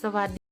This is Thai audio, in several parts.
สวัสดี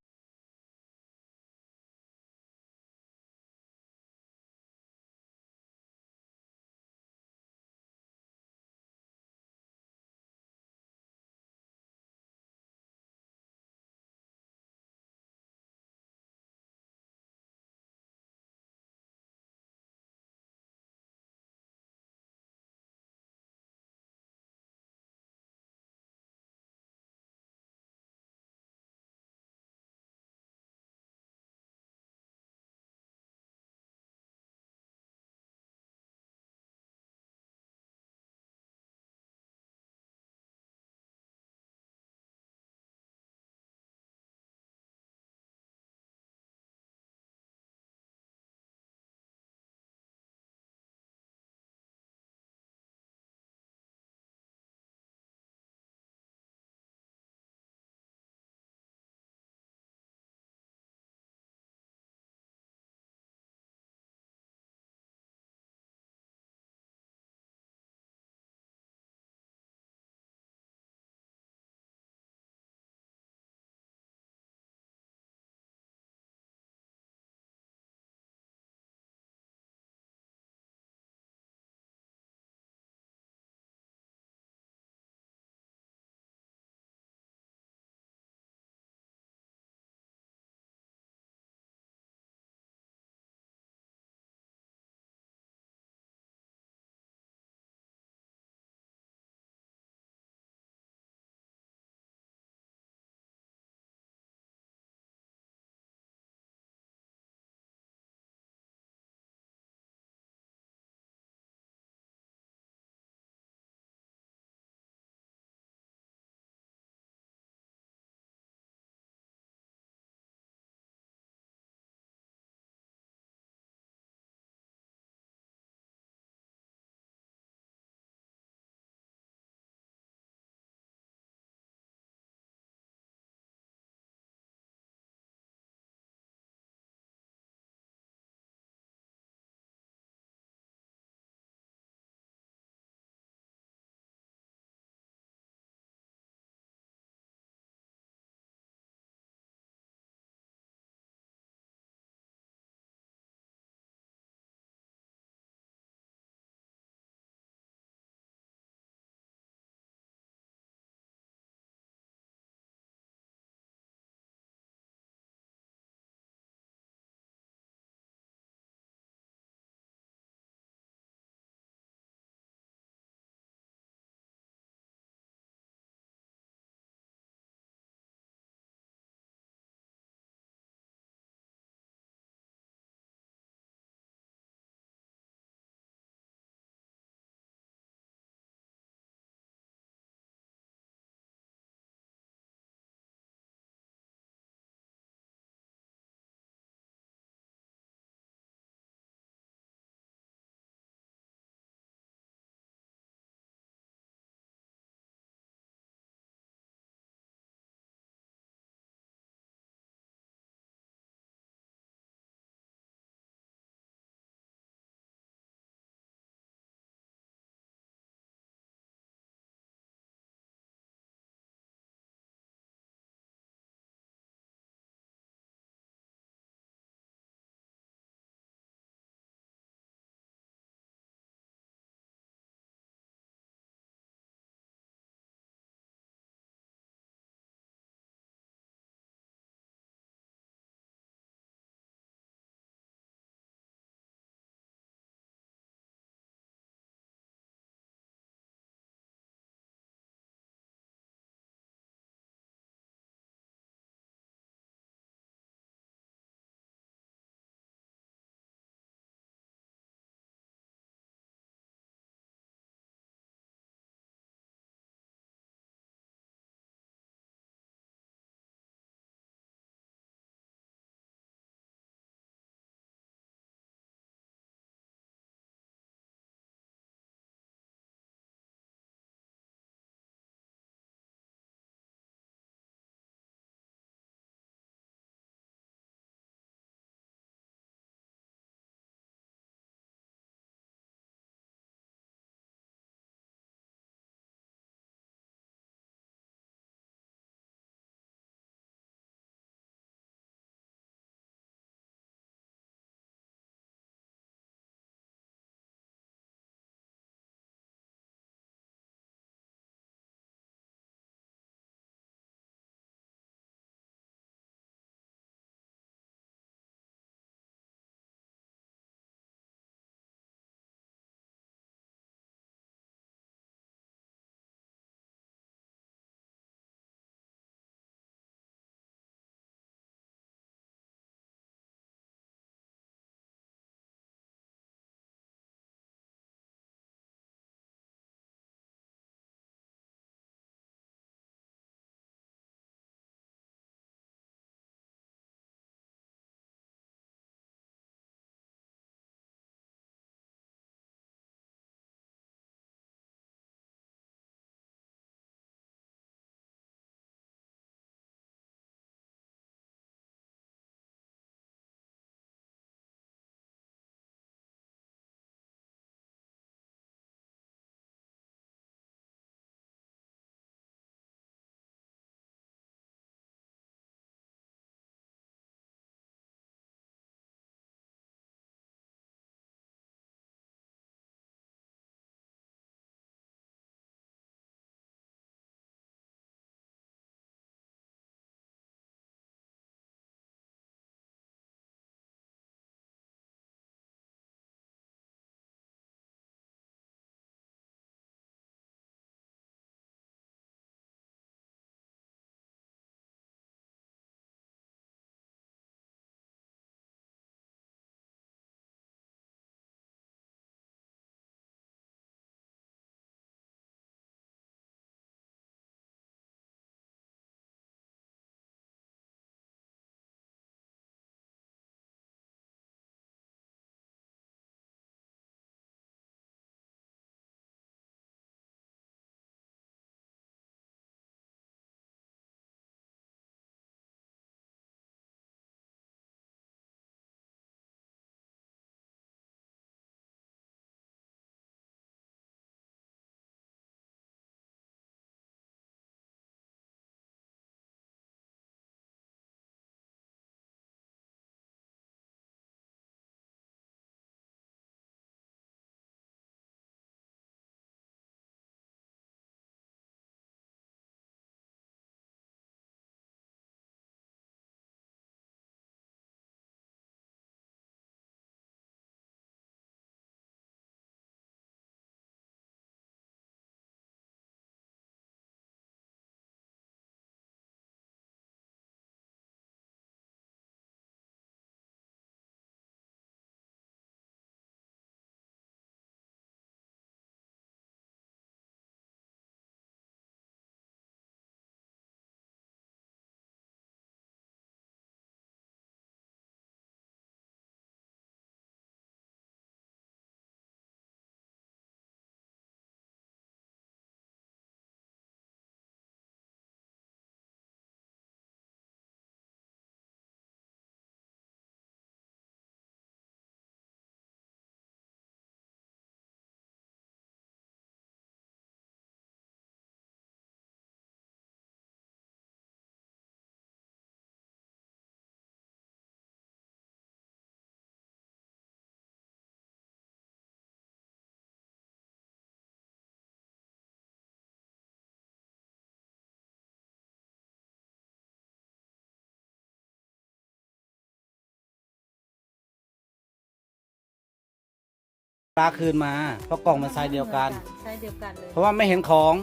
ปลาคืนมาเพราะกล่องมันไซส์เดียวกัน ไซส์เดียวกันเลยเพราะว่าไม่เห็นของ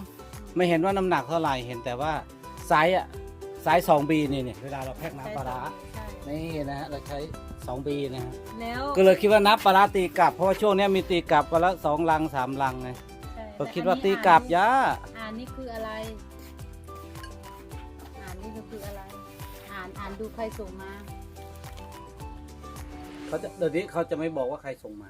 ไม่เห็นว่าน้ำหนักเท่าไหร่เห็นแต่ว่าไซส์อะไซส์สองบีนี่เนี่ยเวลาเราแพ็คน้ำปลาร้าใช่นี่นะฮะเราใช้สองบีนะฮะแล้วก็เลยคิดว่าน้ำปลาร้าตีกลับเพราะว่าช่วงเนี้ยมีตีกลับวันละสองลังสามลังไงใช่ก็คิดว่าตีกลับย่าอ่านนี่คืออะไร อ่านนี่ก็คืออะไร อ่านอ่านดูใครส่งมา เขาจะเดี๋ยวนี้เขาจะไม่บอกว่าใครส่งมา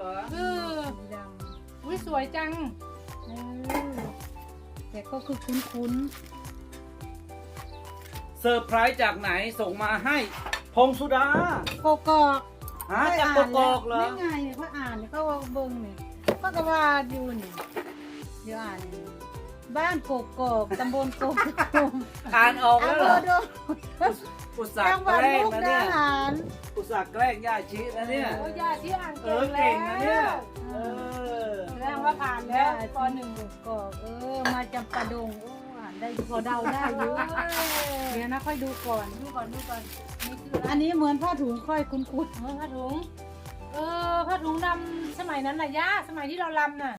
เออสีดอุ้ยสวยจังำเออแต่ก็คือคุ้นเซอร์ไพรส์จากไหนส่งมาให้พงสุดาๆโกกอกหาจากกกอกเหรอ นี่ไงเนี่ยเขาอ่านเนี่ยเขาว่าเบิ่งเนี่ยเขาก็ว่าอยู่นี่เดี๋ยวอ่านนี่บ้านโกกอกตำบลโกกอกอ่านออกอำแล้วเภเหรออดงอุตส่าจัห์งหแกวัดล้งมุกนะดาเนี่ยหารอุ ตส่าห์แกล้งย่าชีนะเนี่ย โอ้ยาที่อ่านเอเก่งอแล้วเก่งนะเนี่ย เออ แสดงว่าผ่านแล้วปหนึ่งกอกเออ มาจำปาดงโอ้อ่านได้พอเดาได้อยู่เดี๋ยวนะค่อยดูก่อน ดูก่อนดูก่อนนี่คืออะไรอันนี้เหมือนผ้าถุงค่อยคุ้นเออผ้าถุง เออผ้าถุงดำสมัยนั้นน่ะย่าสมัยที่เราลำน่ะ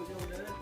ผู้ชมเด้อ